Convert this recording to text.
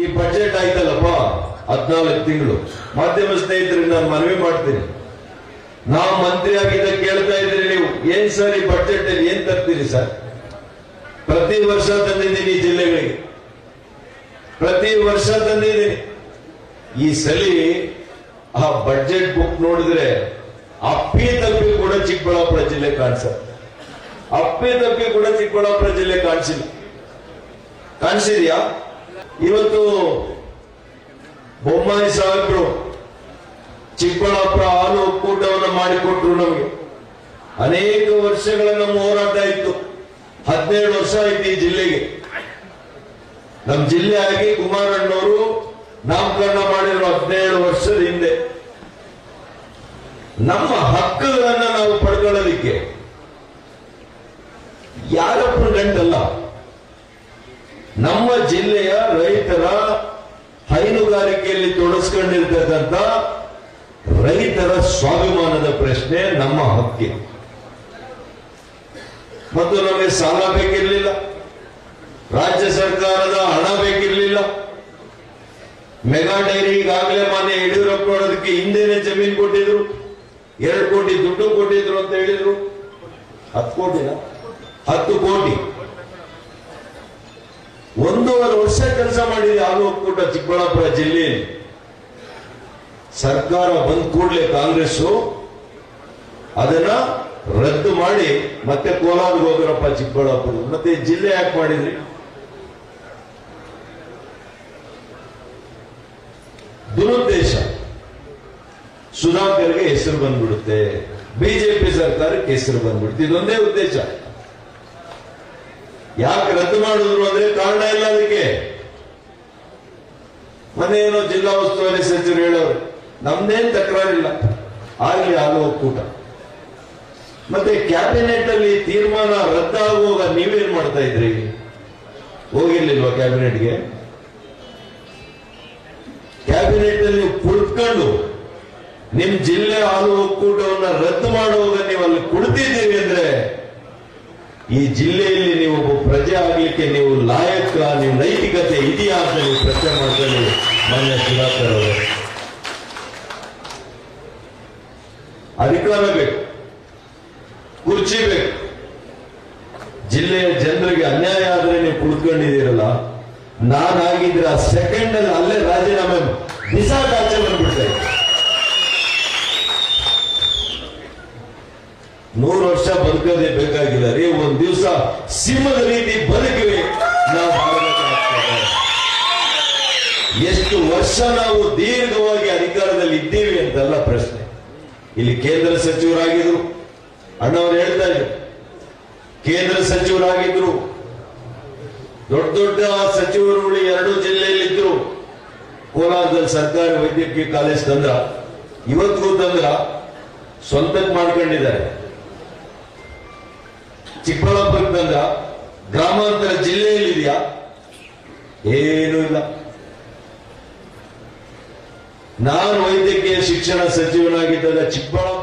ಈ ಬಜೆಟ್ ಆಯ್ತಲ್ಲಪ್ಪ? ಹದಿನಾಲ್ಕು ತಿಂಗಳು. ಮಾಧ್ಯಮ ಸ್ನೇಹಿತರಿಗೆ ನಾನು ಮನವಿ ಮಾಡ್ತೀನಿ. ನಾವು ಮಂತ್ರಿ ಆಗಿದ್ದ ಕೇಳ್ತಾ ಇದ್ರಿ ನೀವು. ಏನ್ ಸರ್ ಈ ಬಜೆಟ್ ಅಲ್ಲಿ? ಏನ್ ತರ್ತೀರಿ ಸರ್? ಪ್ರತಿ ವರ್ಷ ತಂದಿದ್ದೀನಿ ಈ ಜಿಲ್ಲೆಗಳಿಗೆ. ಪ್ರತಿ ವರ್ಷ ತಂದಿದ್ದೀನಿ. ಈ ಸಲಿ ಆ ಬಜೆಟ್ ಬುಕ್ ನೋಡಿದ್ರೆ ಅಪ್ಪಿ ತಪ್ಪಿ ಕೂಡ ಚಿಕ್ಕಬಳ್ಳಾಪುರ ಜಿಲ್ಲೆ ಕಾಣಿಸುತ್ತೆ. ಅಪ್ಪಿ ತಪ್ಪಿ ಕೂಡ ಚಿಕ್ಕಬಳ್ಳಾಪುರ ಜಿಲ್ಲೆ ಕಾಣಿಸಿಲ್ಲ ಕಾಣಿಸಿದ್ಯಾ? ಇವತ್ತು ಬೊಮ್ಮಾಯಿ ಸಾಹೇಬ್ರು ಚಿಕ್ಕಬಳ್ಳಾಪುರ ಹಾಲು ಒಕ್ಕೂಟವನ್ನು ಮಾಡಿಕೊಟ್ರು ನಮಗೆ. ಅನೇಕ ವರ್ಷಗಳ ನಮ್ಮ ಹೋರಾಟ ಇತ್ತು. ಹದಿನೇಳು ವರ್ಷ ಆಯ್ತು ಈ ಜಿಲ್ಲೆಗೆ. ನಮ್ಮ ಜಿಲ್ಲೆ ಆಗಿ ಕುಮಾರಣ್ಣವರು ನಾಮಕರಣ ಮಾಡಿರೋ ಹದಿನೇಳು ವರ್ಷದ ಹಿಂದೆ. ನಮ್ಮ ಹಕ್ಕುಗಳನ್ನ ನಾವು ಪಡ್ಕೊಳ್ಳಲಿಕ್ಕೆ ಯಾರೊಬ್ಬರು ಗಂಟಲ್ಲ. ನಮ್ಮ ಜಿಲ್ಲೆಯ ರೈತರ ಹೈನುಗಾರಿಕೆಯಲ್ಲಿ ತೊಡಸ್ಕೊಂಡಿರ್ತಕ್ಕಂಥ ರೈತರ ಸ್ವಾಭಿಮಾನದ ಪ್ರಶ್ನೆ ನಮ್ಮ ಹಕ್ಕಿ ಮತ್ತು ನಮಗೆ ಸಾಲ ಬೇಕಿರಲಿಲ್ಲ. ರಾಜ್ಯ ಸರ್ಕಾರದ ಹಣ ಬೇಕಿರಲಿಲ್ಲ. ಮೆಗಾ ಡೈರಿ ಈಗಾಗಲೇ ಮಾನ್ಯ ಯಡಿಯೂರಪ್ಪ ಅದಕ್ಕೆ ಹಿಂದೆನೆ ಜಮೀನು ಕೊಟ್ಟಿದ್ರು. ಎರಡು ಕೋಟಿ ದುಡ್ಡು ಕೊಟ್ಟಿದ್ರು ಅಂತ ಹೇಳಿದ್ರು. ಹತ್ತು ಕೋಟಿನ? ಹತ್ತು ಕೋಟಿ. ಒಂದೂವರೆ ವರ್ಷ ಕೆಲಸ ಮಾಡಿದೆ ಹಾಲು ಒಕ್ಕೂಟ ಚಿಕ್ಕಬಳ್ಳಾಪುರ ಜಿಲ್ಲೆ. ಸರ್ಕಾರ ಬಂದ ಕೂಡಲೇ ಕಾಂಗ್ರೆಸ್ ಅದನ್ನ ರದ್ದು ಮಾಡಿ ಮತ್ತೆ ಕೋಲಾರ ಹೋಗ್ರಪ್ಪ ಚಿಕ್ಕಬಳ್ಳಾಪುರ. ಮತ್ತೆ ಜಿಲ್ಲೆ ಯಾಕೆ ಮಾಡಿದ್ರಿ? ದುರುದ್ದೇಶ. ಸುಧಾಕರ್ಗೆ ಹೆಸರು ಬಂದ್ಬಿಡುತ್ತೆ. ಬಿಜೆಪಿ ಸರ್ಕಾರಕ್ಕೆ ಹೆಸರು ಬಂದ್ಬಿಡುತ್ತೆ. ಇದೊಂದೇ ಉದ್ದೇಶ. ಯಾಕೆ ರದ್ದು ಮಾಡಿದ್ರು ಅಂದ್ರೆ ಕಾರಣ ಇಲ್ಲ ಅದಕ್ಕೆ? ಮನೆ ಏನೋ ಜಿಲ್ಲಾ ಉಸ್ತುವಾರಿ ಸಚಿವರು ಹೇಳೋರು, ನಮ್ದೇನ್ ತಕರಾರಿಲ್ಲ. ಆಗ್ಲಿ ಆಗೋ ಒಕ್ಕೂಟ. ಮತ್ತೆ ಕ್ಯಾಬಿನೆಟ್ ಅಲ್ಲಿ ತೀರ್ಮಾನ ರದ್ದಾಗುವಾಗ ನೀವೇನ್ ಮಾಡ್ತಾ ಇದ್ರಿ? ಹೋಗಿರ್ಲಿಲ್ವಾ ಕ್ಯಾಬಿನೆಟ್ಗೆ? ಕ್ಯಾಬಿನೆಟ್ ಅಲ್ಲಿ ಕುಳಿತುಕೊಂಡು ನಿಮ್ ಜಿಲ್ಲೆ ಹಾಲು ಒಕ್ಕೂಟವನ್ನ ರದ್ದು ಮಾಡುವಾಗ ನೀವು ಅಲ್ಲಿ ಕುಳಿತಿದ್ದೀರಿ ಅಂದ್ರೆ ಈ ಜಿಲ್ಲೆಯಲ್ಲಿ ನೀವು ಒಬ್ಬ ಪ್ರಜೆ ಆಗ್ಲಿಕ್ಕೆ ನೀವು ಲಾಯಕ ನೀವು ನೈತಿಕತೆ ಅಂತ ನೀವು ಪ್ರಶ್ನೆ ಮಾಡಿದಲ್ಲಿ ಮಾನ್ಯ ಸುಧಾಕರ್ ಅವರು. ಅಧಿಕಾರ ಬೇಕು. ಕುರ್ಚಿ ಬೇಕು. ಜಿಲ್ಲೆಯ ಜನರಿಗೆ ಅನ್ಯಾಯ ಆದ್ರೆ ನೀವು ಕುಳಿತುಕೊಂಡಿದ್ದೀರಲ್ಲ ನಾನಾಗಿದ್ರೆ ಆ ಸೆಕೆಂಡ್ ಅಲ್ಲಿ ಅಲ್ಲೇ ರಾಜೀನಾಮೆ ಬಿಸಾಕಾಚೆ ಬಂದ್ಬಿಡ್ತಾ ಇದ್ದೆ ನೂರು ವರ್ಷ ಬದುಕೋದೇ ಬೇಕಾಗಿಲ್ಲ ರೀ ಒಂದ್ ದಿವಸ ಸಿಂಹದ ರೀತಿ ಬದುಕಿವೆ ನಾವು. ಎಷ್ಟು ವರ್ಷ ನಾವು ದೀರ್ಘವಾಗಿ ಅಧಿಕಾರದಲ್ಲಿ ಇದ್ದೀವಿ ಅಂತಲ್ಲ ಪ್ರಶ್ನೆ. ಇಲ್ಲಿ ಕೇಂದ್ರ ಸಚಿವರಾಗಿದ್ರು. ಅಣ್ಣವ್ರು ಇದ್ರು. ಕೇಂದ್ರ ಸಚಿವರಾಗಿದ್ರು. ದೊಡ್ಡ ದೊಡ್ಡ ಸಚಿವರು ಎರಡು ಜಿಲ್ಲೆಯಲ್ಲಿದ್ರು. ಕೋಲಾರದಲ್ಲಿ ಸರ್ಕಾರಿ ವೈದ್ಯಕೀಯ ಕಾಲೇಜ್ ತಂದ್ರ. ಇವತ್ತಿಗೂ ತಂದ್ರ. ಸ್ವಂತಕ್ಕೆ ಮಾಡ್ಕೊಂಡಿದ್ದಾರೆ. ಚಿಕ್ಕಬಳ್ಳಾಪುರಕ್ಕೆ ತಂದ್ರ ಗ್ರಾಮಾಂತರ ಜಿಲ್ಲೆಯಲ್ಲಿದೆಯಾ? ಏನೂ ಇಲ್ಲ. ನಾನು ವೈದ್ಯಕೀಯ ಶಿಕ್ಷಣ ಸಚಿವನಾಗಿದ್ದಾಗ ಚಿಕ್ಕಬಳ್ಳಾಪುರ